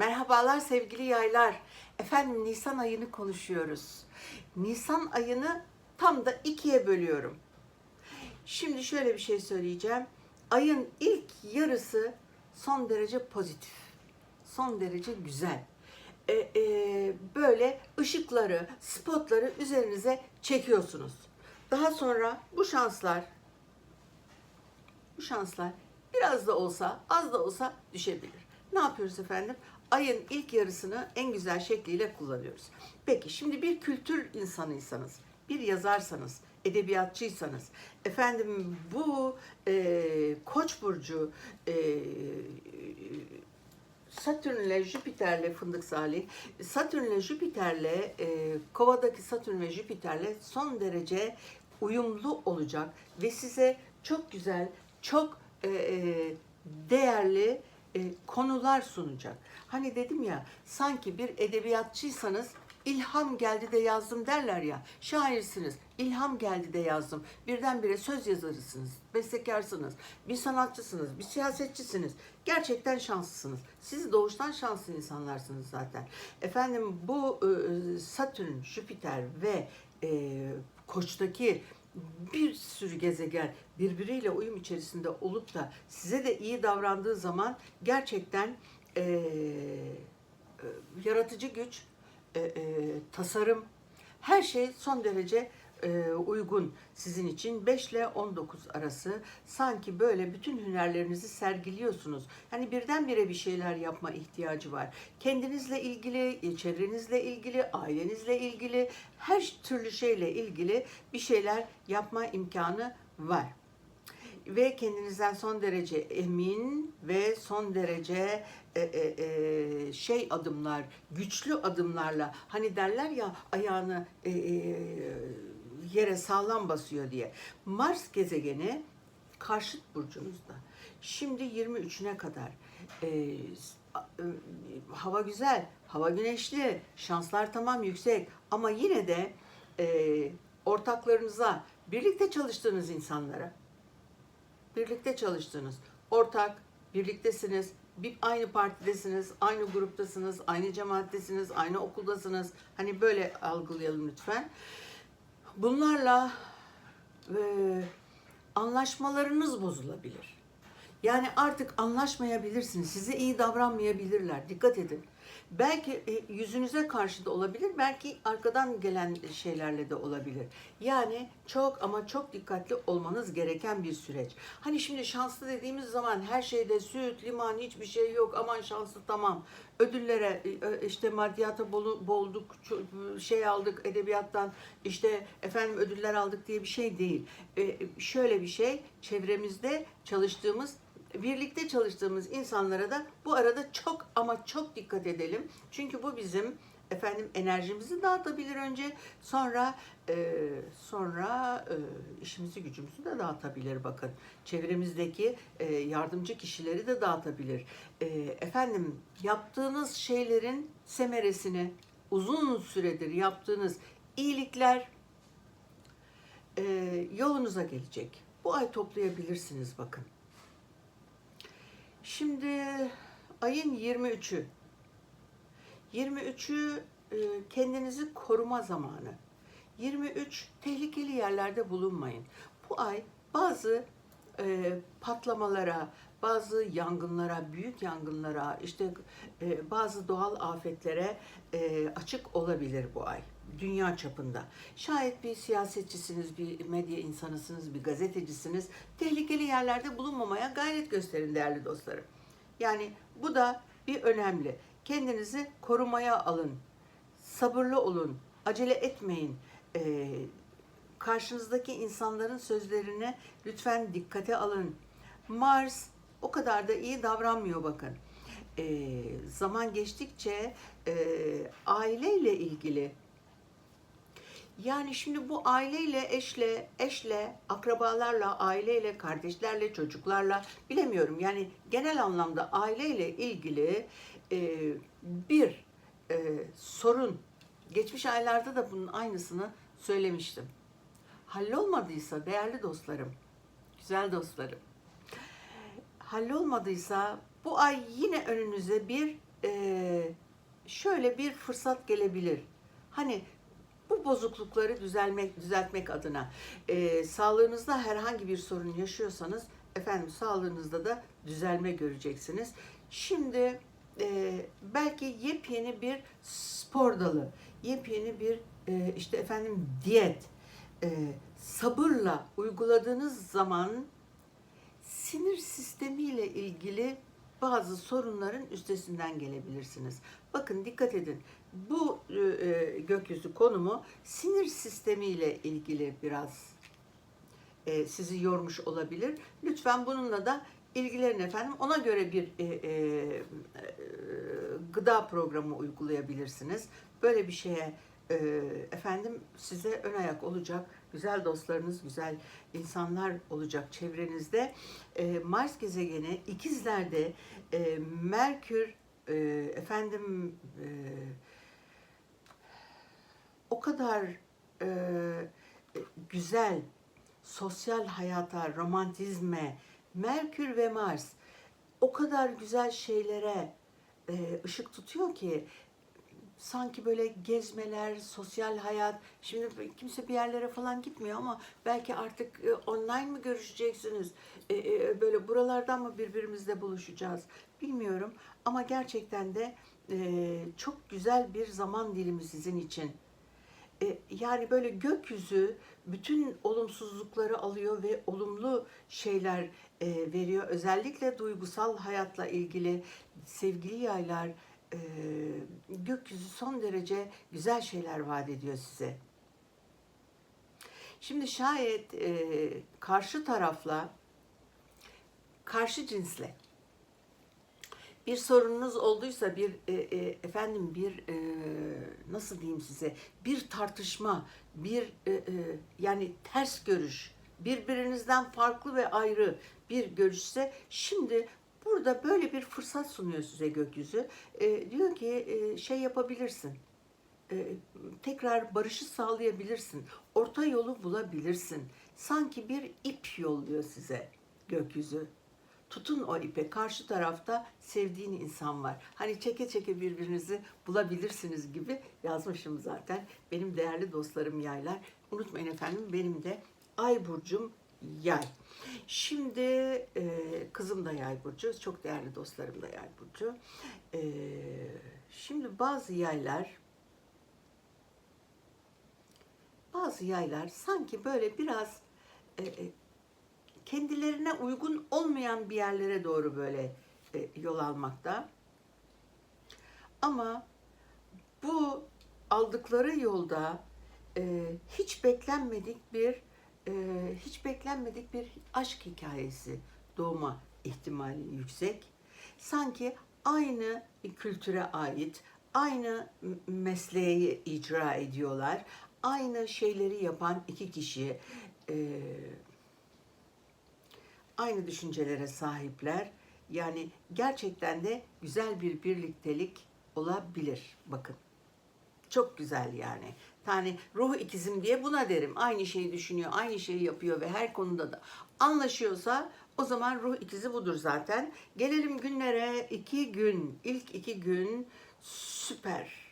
Merhabalar sevgili yaylar. Efendim Nisan ayını konuşuyoruz. Nisan ayını tam da ikiye bölüyorum. Şimdi şöyle bir şey söyleyeceğim. Ayın ilk yarısı son derece pozitif. Son derece güzel. E, e, böyle ışıkları, spotları üzerinize çekiyorsunuz. Daha sonra bu şanslar bu şanslar biraz da olsa, az da olsa düşebilir. Ne yapıyoruz efendim? Ayın ilk yarısını en güzel şekliyle kullanıyoruz. Peki şimdi bir kültür insanıysanız, bir yazarsanız, edebiyatçıysanız, efendim bu e, Koç burcu e, Satürn ile Jüpiter'le Fındık Salih, Satürn ile Jüpiter'le e, Kova'daki Satürn ve Jüpiter'le son derece uyumlu olacak ve size çok güzel, çok e, e, değerli e, konular sunacak. Hani dedim ya, sanki bir edebiyatçıysanız ilham geldi de yazdım derler ya. Şairsiniz, ilham geldi de yazdım. Birdenbire söz yazarısınız, bestekarsınız, bir sanatçısınız, bir siyasetçisiniz. Gerçekten şanslısınız. Siz doğuştan şanslı insanlarsınız zaten. Efendim bu e, Satürn, Jüpiter ve e, Koç'taki bir sürü gezegen birbiriyle uyum içerisinde olup da size de iyi davrandığı zaman gerçekten e, yaratıcı güç, e, e, tasarım, her şey son derece uygun sizin için 5 ile 19 arası sanki böyle bütün hünerlerinizi sergiliyorsunuz. Hani birdenbire bir şeyler yapma ihtiyacı var. Kendinizle ilgili, çevrenizle ilgili, ailenizle ilgili her türlü şeyle ilgili bir şeyler yapma imkanı var ve kendinizden son derece emin ve son derece e, e, e, şey adımlar, güçlü adımlarla hani derler ya ayağını e, e, yere sağlam basıyor diye. Mars gezegeni karşıt burcunuzda. Şimdi 23'üne kadar e, e, hava güzel, hava güneşli, şanslar tamam yüksek ama yine de e, ortaklarınıza, birlikte çalıştığınız insanlara birlikte çalıştığınız, ortak, birliktesiniz, bir aynı partidesiniz, aynı gruptasınız, aynı cemaattesiniz, aynı okuldasınız. Hani böyle algılayalım lütfen. Bunlarla e, anlaşmalarınız bozulabilir. Yani artık anlaşmayabilirsiniz. Size iyi davranmayabilirler. Dikkat edin. Belki e, yüzünüze karşı da olabilir, belki arkadan gelen şeylerle de olabilir. Yani çok ama çok dikkatli olmanız gereken bir süreç. Hani şimdi şanslı dediğimiz zaman her şeyde süt, liman hiçbir şey yok. Aman şanslı tamam. Ödüllere e, işte maddiyata boğulduk, ço- şey aldık edebiyattan işte efendim ödüller aldık diye bir şey değil. E, Şöyle bir şey çevremizde çalıştığımız birlikte çalıştığımız insanlara da bu arada çok ama çok dikkat edelim. Çünkü bu bizim efendim enerjimizi dağıtabilir önce sonra e, sonra e, işimizi gücümüzü de dağıtabilir bakın. Çevremizdeki e, yardımcı kişileri de dağıtabilir. E, efendim yaptığınız şeylerin semeresini uzun süredir yaptığınız iyilikler e, yolunuza gelecek. Bu ay toplayabilirsiniz bakın. Şimdi ayın 23'ü. 23'ü e, kendinizi koruma zamanı. 23 tehlikeli yerlerde bulunmayın. Bu ay bazı e, patlamalara, bazı yangınlara, büyük yangınlara, işte e, bazı doğal afetlere e, açık olabilir bu ay dünya çapında. Şayet bir siyasetçisiniz, bir medya insanısınız, bir gazetecisiniz, tehlikeli yerlerde bulunmamaya gayret gösterin değerli dostlarım. Yani bu da bir önemli. Kendinizi korumaya alın, sabırlı olun, acele etmeyin. Ee, karşınızdaki insanların sözlerine lütfen dikkate alın. Mars o kadar da iyi davranmıyor bakın. Ee, zaman geçtikçe e, aileyle ilgili yani şimdi bu aileyle, eşle, eşle, akrabalarla, aileyle, kardeşlerle, çocuklarla bilemiyorum. Yani genel anlamda aileyle ilgili e, bir e, sorun. Geçmiş aylarda da bunun aynısını söylemiştim. Hallolmadıysa değerli dostlarım, güzel dostlarım, hallolmadıysa bu ay yine önünüze bir e, şöyle bir fırsat gelebilir. Hani bozuklukları düzelmek, düzeltmek adına e, sağlığınızda herhangi bir sorun yaşıyorsanız efendim sağlığınızda da düzelme göreceksiniz. Şimdi e, belki yepyeni bir spor dalı, yepyeni bir e, işte efendim diyet, e, sabırla uyguladığınız zaman sinir sistemiyle ilgili bazı sorunların üstesinden gelebilirsiniz. Bakın dikkat edin. Bu e, e, gökyüzü konumu sinir sistemiyle ilgili biraz e, sizi yormuş olabilir. Lütfen bununla da ilgilenin efendim. Ona göre bir e, e, e, gıda programı uygulayabilirsiniz. Böyle bir şeye e, efendim size ön ayak olacak güzel dostlarınız, güzel insanlar olacak çevrenizde. E, Mars gezegeni ikizlerde e, Merkür e, efendim e, o kadar e, güzel sosyal hayata, romantizme, Merkür ve Mars o kadar güzel şeylere e, ışık tutuyor ki sanki böyle gezmeler, sosyal hayat, şimdi kimse bir yerlere falan gitmiyor ama belki artık e, online mı görüşeceksiniz? E, e, böyle buralardan mı birbirimizle buluşacağız? Bilmiyorum ama gerçekten de çok güzel bir zaman dilimi sizin için. Yani böyle gökyüzü bütün olumsuzlukları alıyor ve olumlu şeyler veriyor. Özellikle duygusal hayatla ilgili sevgili yaylar, e, gökyüzü son derece güzel şeyler vaat ediyor size. Şimdi şayet e, karşı tarafla, karşı cinsle bir sorununuz olduysa bir e, e, efendim bir e, nasıl diyeyim size bir tartışma bir e, e, yani ters görüş birbirinizden farklı ve ayrı bir görüşse şimdi burada böyle bir fırsat sunuyor size gökyüzü E, diyor ki e, şey yapabilirsin e, tekrar barışı sağlayabilirsin orta yolu bulabilirsin sanki bir ip yolluyor size gökyüzü tutun o ipe. Karşı tarafta sevdiğin insan var. Hani çeke çeke birbirinizi bulabilirsiniz gibi yazmışım zaten. Benim değerli dostlarım yaylar. Unutmayın efendim benim de ay burcum yay. Şimdi e, kızım da yay burcu. Çok değerli dostlarım da yay burcu. E, şimdi bazı yaylar bazı yaylar sanki böyle biraz e, e, kendilerine uygun olmayan bir yerlere doğru böyle e, yol almakta. Ama bu aldıkları yolda e, hiç beklenmedik bir e, hiç beklenmedik bir aşk hikayesi doğma ihtimali yüksek. Sanki aynı kültüre ait, aynı mesleği icra ediyorlar, aynı şeyleri yapan iki kişi. E, aynı düşüncelere sahipler. Yani gerçekten de güzel bir birliktelik olabilir. Bakın. Çok güzel yani. Tane ruh ikizim diye buna derim. Aynı şeyi düşünüyor, aynı şeyi yapıyor ve her konuda da anlaşıyorsa o zaman ruh ikizi budur zaten. Gelelim günlere. iki gün, ilk iki gün süper.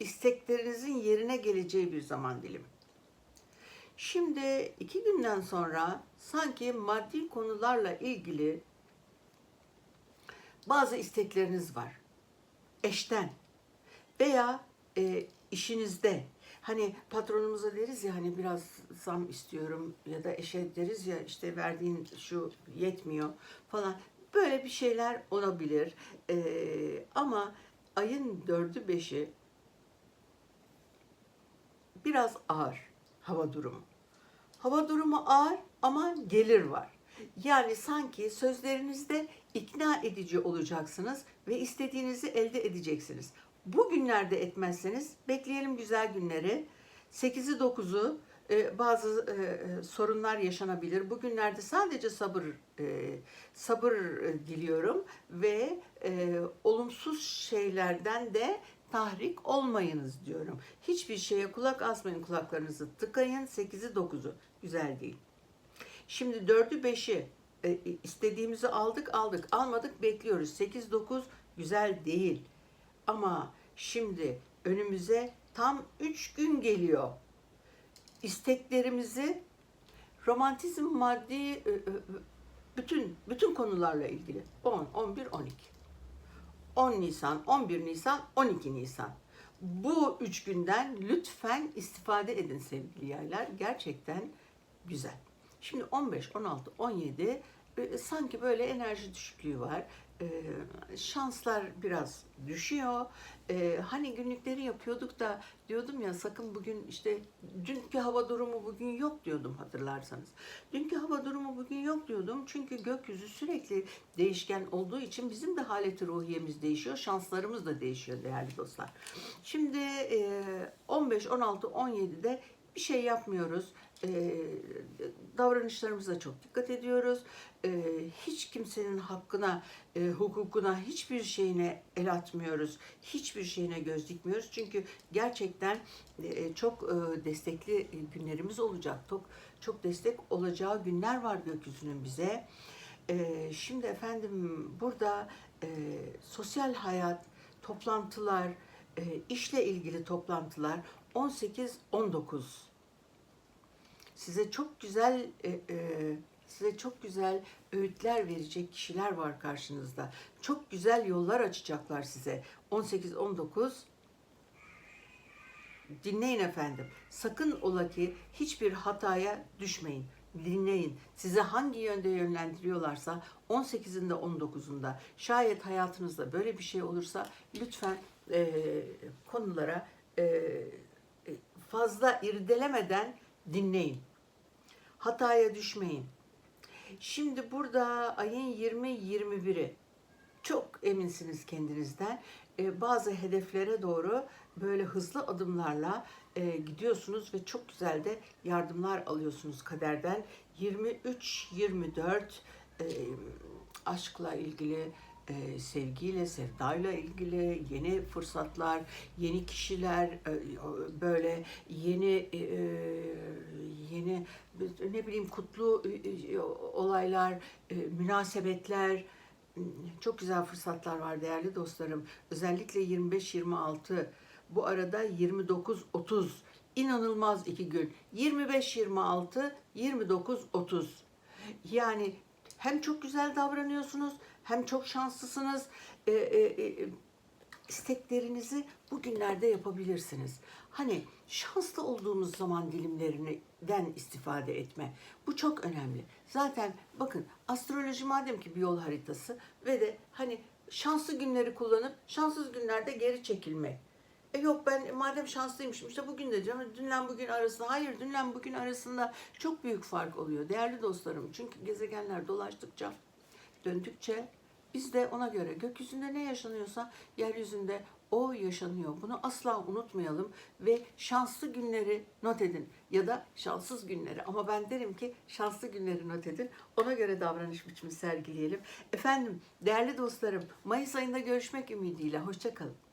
İsteklerinizin yerine geleceği bir zaman dilimi. Şimdi iki günden sonra sanki maddi konularla ilgili bazı istekleriniz var. Eşten veya e, işinizde. Hani patronumuza deriz ya hani biraz zam istiyorum ya da eşe deriz ya işte verdiğin şu yetmiyor falan. Böyle bir şeyler olabilir. E, ama ayın dördü beşi biraz ağır hava durumu. Hava durumu ağır ama gelir var. Yani sanki sözlerinizde ikna edici olacaksınız ve istediğinizi elde edeceksiniz. Bu günlerde etmezseniz bekleyelim güzel günleri. 8'i 9'u e, bazı e, e, sorunlar yaşanabilir. Bugünlerde sadece sabır sabır diliyorum ve olumsuz şeylerden de tahrik olmayınız diyorum. Hiçbir şeye kulak asmayın kulaklarınızı tıkayın 8'i 9'u güzel değil. Şimdi 4'ü 5'i e, istediğimizi aldık aldık almadık bekliyoruz 8 9 güzel değil. Ama şimdi önümüze tam üç gün geliyor. İsteklerimizi romantizm maddi e, e, bütün bütün konularla ilgili 10, 11, 12. 10 Nisan, 11 Nisan, 12 Nisan. Bu üç günden lütfen istifade edin sevgili yaylar. Gerçekten güzel. Şimdi 15, 16, 17 e, sanki böyle enerji düşüklüğü var. E, şanslar biraz düşüyor. E, hani günlükleri yapıyorduk da diyordum ya sakın bugün işte dünkü hava durumu bugün yok diyordum hatırlarsanız. Dünkü hava durumu bugün yok diyordum çünkü gökyüzü sürekli değişken olduğu için bizim de haleti ruhiyemiz değişiyor, şanslarımız da değişiyor değerli dostlar. Şimdi e, 15, 16, 17'de bir şey yapmıyoruz. E, davranışlarımıza çok dikkat ediyoruz. E, hiç kimsenin hakkına, e, hukukuna, hiçbir şeyine el atmıyoruz. Hiçbir şeyine göz dikmiyoruz. Çünkü gerçekten e, çok e, destekli günlerimiz olacak. Çok çok destek olacağı günler var gökyüzünün bize. E, şimdi efendim burada e, sosyal hayat, toplantılar, e, işle ilgili toplantılar 18-19 size çok güzel e, e, size çok güzel öğütler verecek kişiler var karşınızda. Çok güzel yollar açacaklar size. 18 19 Dinleyin efendim. Sakın ola ki hiçbir hataya düşmeyin. Dinleyin. Sizi hangi yönde yönlendiriyorlarsa 18'inde 19'unda şayet hayatınızda böyle bir şey olursa lütfen e, konulara e, fazla irdelemeden dinleyin. Hataya düşmeyin. Şimdi burada ayın 20-21'i çok eminsiniz kendinizden. Ee, bazı hedeflere doğru böyle hızlı adımlarla e, gidiyorsunuz ve çok güzel de yardımlar alıyorsunuz kaderden. 23-24 e, aşkla ilgili, e, sevgiyle, sevdayla ilgili yeni fırsatlar, yeni kişiler, e, böyle yeni e, yeni ne bileyim kutlu e, olaylar, e, münasebetler, çok güzel fırsatlar var değerli dostlarım. Özellikle 25-26 bu arada 29-30 inanılmaz iki gün. 25-26, 29-30. Yani hem çok güzel davranıyorsunuz hem çok şanslısınız. E, e, e, isteklerinizi bugünlerde yapabilirsiniz. Hani şanslı olduğumuz zaman dilimlerinden istifade etme. Bu çok önemli. Zaten bakın astroloji madem ki bir yol haritası ve de hani şanslı günleri kullanıp şanssız günlerde geri çekilmek. E yok ben madem şanslıymışım işte bugün de diyorum dünle bugün arasında hayır dünle bugün arasında çok büyük fark oluyor değerli dostlarım. Çünkü gezegenler dolaştıkça döndükçe biz de ona göre gökyüzünde ne yaşanıyorsa yeryüzünde o yaşanıyor. Bunu asla unutmayalım ve şanslı günleri not edin ya da şanssız günleri. Ama ben derim ki şanslı günleri not edin. Ona göre davranış biçimi sergileyelim. Efendim değerli dostlarım Mayıs ayında görüşmek ümidiyle. Hoşçakalın.